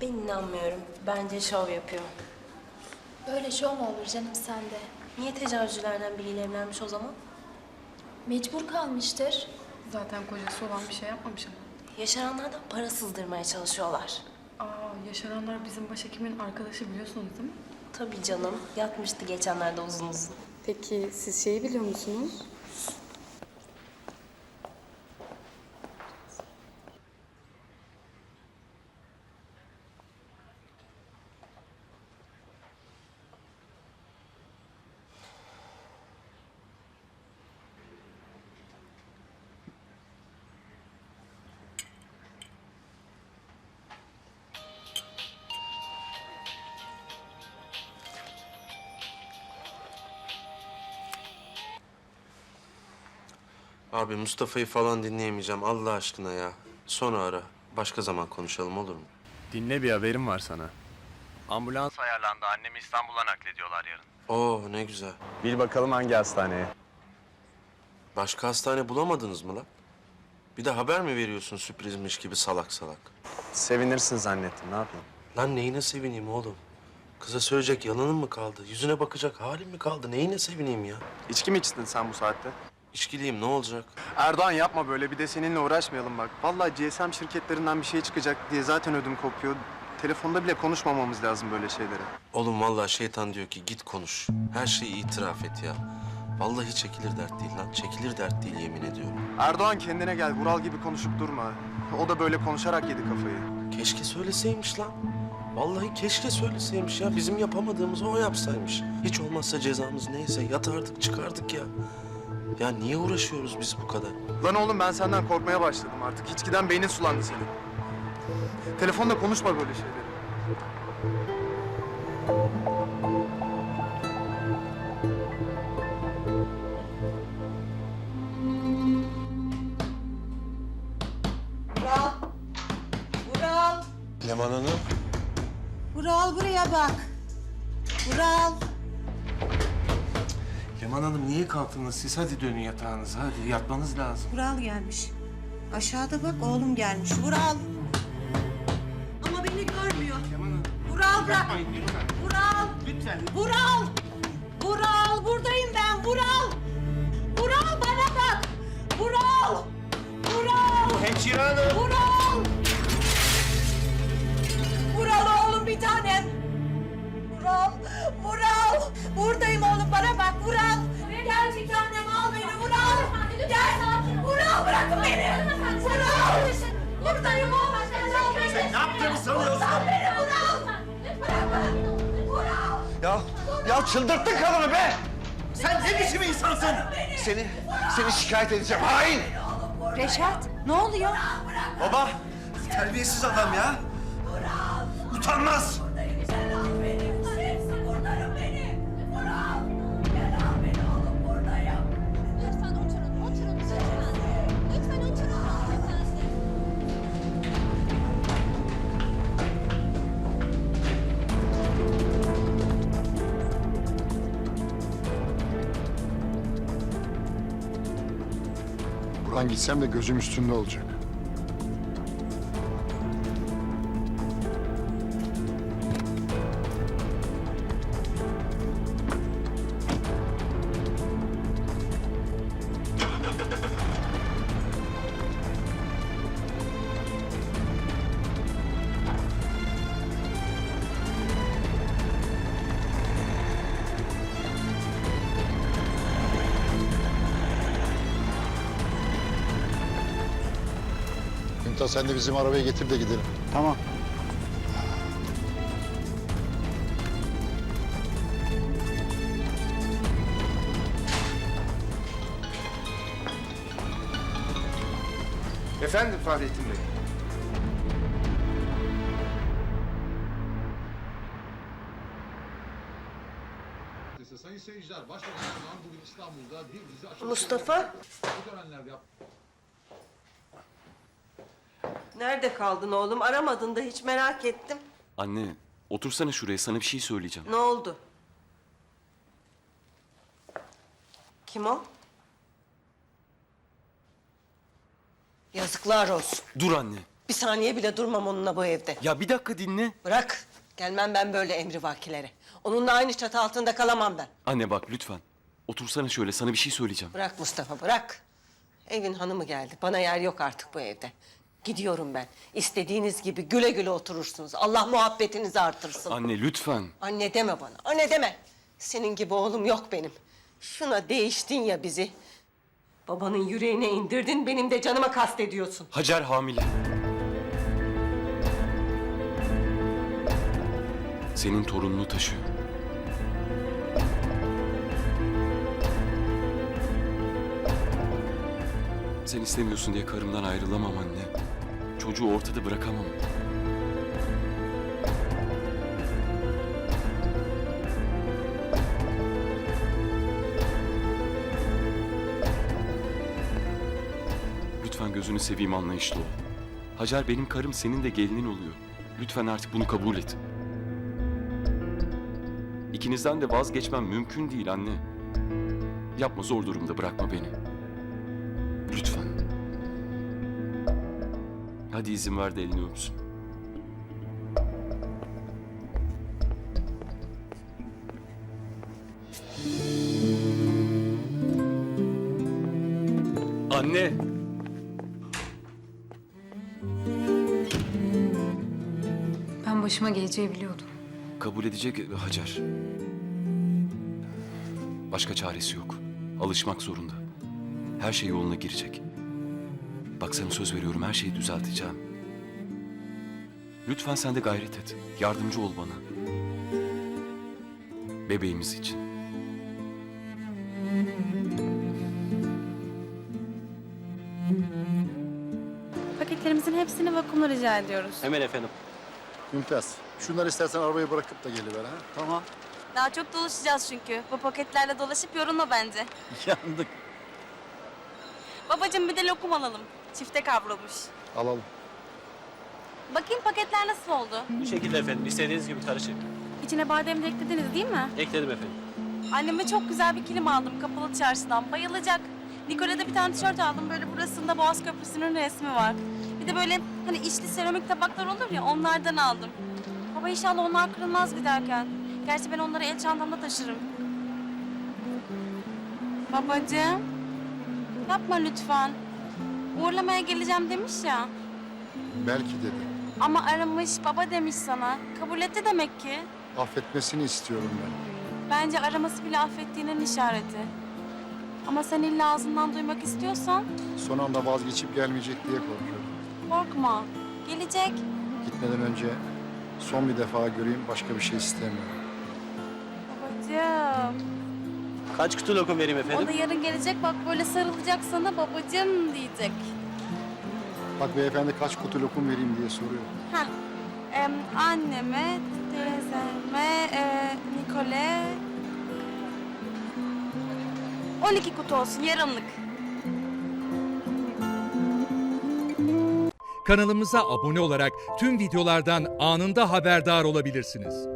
Ben inanmıyorum. Bence şov yapıyor. Böyle şov mu olur canım sende? Niye tecavüzcülerden biriyle evlenmiş o zaman? Mecbur kalmıştır. Zaten kocası olan bir şey yapmamış ama. Yaşaranlardan para sızdırmaya çalışıyorlar. Aa, yaşananlar bizim başhekimin arkadaşı biliyorsunuz değil mi? Tabii canım. Yatmıştı geçenlerde uzun uzun. Peki siz şeyi biliyor musunuz? Abi Mustafa'yı falan dinleyemeyeceğim Allah aşkına ya. Sonra ara. Başka zaman konuşalım olur mu? Dinle bir haberim var sana. Ambulans ayarlandı. Annemi İstanbul'a naklediyorlar yarın. Oo ne güzel. Bil bakalım hangi hastaneye? Başka hastane bulamadınız mı lan? Bir de haber mi veriyorsun sürprizmiş gibi salak salak? Sevinirsin zannettim. Ne yapayım? Lan neyine sevineyim oğlum? Kıza söyleyecek yalanın mı kaldı? Yüzüne bakacak halim mi kaldı? Neyine sevineyim ya? İçki mi içtin sen bu saatte? İçkiliyim ne olacak? Erdoğan yapma böyle. Bir de seninle uğraşmayalım bak. Vallahi GSM şirketlerinden bir şey çıkacak diye zaten ödüm kopuyor. Telefonda bile konuşmamamız lazım böyle şeyleri. Oğlum vallahi şeytan diyor ki git konuş. Her şeyi itiraf et ya. Vallahi çekilir dert değil lan. Çekilir dert değil yemin ediyorum. Erdoğan kendine gel. Vural gibi konuşup durma. O da böyle konuşarak yedi kafayı. Keşke söyleseymiş lan. Vallahi keşke söyleseymiş ya. Bizim yapamadığımızı o yapsaymış. Hiç olmazsa cezamız neyse yatardık çıkardık ya. Ya niye uğraşıyoruz biz bu kadar? Lan oğlum ben senden korkmaya başladım artık. İçkiden beynin sulandı senin. Telefonda konuşma böyle şeyleri. Vural. Vural. Leman Hanım. Vural buraya bak. Vural. Leman Hanım niye kalktınız siz? Hadi dönün yatağınıza. Hadi yatmanız lazım. Vural gelmiş. Aşağıda bak oğlum gelmiş. Vural. Ama beni görmüyor. Leman Hanım. Vural bırak. Yapmayın lütfen. Vural. Lütfen. Vural. Vural buradayım ben. Vural. Vural bana bak. Vural. Vural. Hemşire Hanım. Vural. Vural oğlum bir tanem. Vural. Vural. Buradayım oğlum Vural. Gel bir tanem al beni Vural. Gel. Vural bırakın beni. Vural. Buradayım. Vural beni. Ne yaptığını sanıyorsun? Vural beni Vural. Bırakın. Vural. Ya, ya çıldırttın kadını be! Sen ne biçim insansın? Seni, seni şikayet edeceğim. Hain! Reşat ne oluyor? Baba, terbiyesiz adam ya. Utanmaz. Buradan gitsem de gözüm üstünde olacak. Ümit sen de bizim arabayı getir de gidelim. Tamam. Efendim Fahrettin Bey. Sayın seyirciler, Başbakan Erdoğan bugün İstanbul'da bir dizi açılış Mustafa, Bu törenler yap- nerede kaldın oğlum? Aramadın da hiç merak ettim. Anne, otursana şuraya sana bir şey söyleyeceğim. Ne oldu? Kim o? Yazıklar olsun. Dur anne. Bir saniye bile durmam onunla bu evde. Ya bir dakika dinle. Bırak. Gelmem ben böyle emrivakilere. Onunla aynı çatı altında kalamam ben. Anne bak lütfen. Otursana şöyle sana bir şey söyleyeceğim. Bırak Mustafa bırak. Evin hanımı geldi. Bana yer yok artık bu evde. Gidiyorum ben. İstediğiniz gibi güle güle oturursunuz. Allah muhabbetinizi artırsın. Anne lütfen. Anne deme bana. Anne deme. Senin gibi oğlum yok benim. Şuna değiştin ya bizi. Babanın yüreğine indirdin, benim de canıma kastediyorsun. Hacer hamile. Senin torununu taşıyor. Sen istemiyorsun diye karımdan ayrılamam anne. Çocuğu ortada bırakamam. Lütfen gözünü seveyim anlayışlı ol. Hacer benim karım senin de gelinin oluyor. Lütfen artık bunu kabul et. İkinizden de vazgeçmem mümkün değil anne. Yapma zor durumda bırakma beni. Hadi izin ver de elini öpsün. Anne. Ben başıma geleceği biliyordum. Kabul edecek Hacer. Başka çaresi yok. Alışmak zorunda. Her şey yoluna girecek. Bak sana söz veriyorum her şeyi düzelteceğim. Lütfen sen de gayret et. Yardımcı ol bana. Bebeğimiz için. Paketlerimizin hepsini vakumla rica ediyoruz. Hemen efendim. Mümtaz. Şunları istersen arabayı bırakıp da geliver ha. Tamam. Daha çok dolaşacağız çünkü. Bu paketlerle dolaşıp yorulma bence. Yandık. Babacığım bir de lokum alalım. Çifte kavrulmuş. Alalım. Bakayım paketler nasıl oldu? Bu şekilde efendim. İstediğiniz gibi karışık. İçine badem de eklediniz değil mi? Ekledim efendim. Anneme çok güzel bir kilim aldım kapalı çarşıdan. Bayılacak. Nicole'de bir tane tişört aldım. Böyle burasında Boğaz Köprüsü'nün resmi var. Bir de böyle hani içli seramik tabaklar olur ya onlardan aldım. Baba inşallah onlar kırılmaz giderken. Gerçi ben onları el çantamda taşırım. Babacığım. Yapma lütfen. Uğurlamaya geleceğim demiş ya. Belki dedi. Ama aramış baba demiş sana. Kabul etti demek ki. Affetmesini istiyorum ben. Bence araması bile affettiğinin işareti. Ama sen illa ağzından duymak istiyorsan Son anda vazgeçip gelmeyecek diye korkuyorum. korkma. Gelecek. Gitmeden önce son bir defa göreyim başka bir şey istemiyorum. Babacığım. Kaç kutu lokum vereyim O efendim? da yarın gelecek bak böyle sarılacak sana babacığım diyecek. Bak beyefendi kaç kutu lokum vereyim diye soruyor. Heh. Em, anneme, teyzeme, e, Nikole... 12 kutu olsun yarımlık. Kanalımıza abone olarak tüm videolardan anında haberdar olabilirsiniz.